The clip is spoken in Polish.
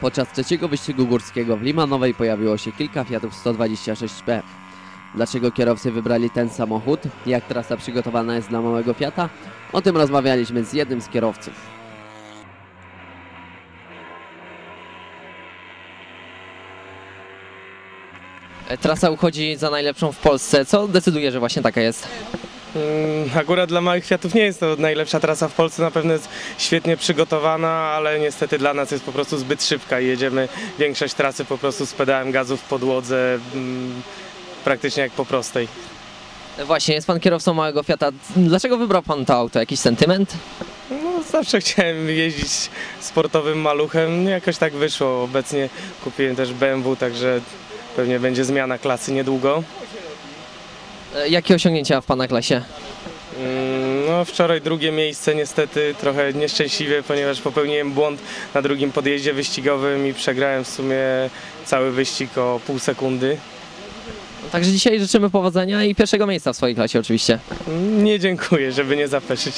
Podczas trzeciego wyścigu górskiego w Limanowej pojawiło się kilka Fiatów 126P. Dlaczego kierowcy wybrali ten samochód? Jak trasa przygotowana jest dla małego Fiata? O tym rozmawialiśmy z jednym z kierowców. Trasa uchodzi za najlepszą w Polsce. Co decyduje, że właśnie taka jest? Mm, Akurat dla małych Fiatów nie jest to najlepsza trasa w Polsce, na pewno jest świetnie przygotowana, ale niestety dla nas jest po prostu zbyt szybka i jedziemy większość trasy po prostu z pedałem gazu w podłodze, mm, praktycznie jak po prostej. Właśnie, jest pan kierowcą małego Fiata. Dlaczego wybrał pan to auto? Jakiś sentyment? No, zawsze chciałem jeździć sportowym maluchem, jakoś tak wyszło. Obecnie kupiłem też BMW, także pewnie będzie zmiana klasy niedługo. E, Jakie osiągnięcia w pana klasie? Mm, No, wczoraj drugie miejsce, niestety trochę nieszczęśliwie, ponieważ popełniłem błąd na drugim podjeździe wyścigowym i przegrałem w sumie cały wyścig o pół sekundy. Także dzisiaj życzymy powodzenia i pierwszego miejsca w swojej klasie oczywiście. Nie dziękuję, żeby nie zapeszyć.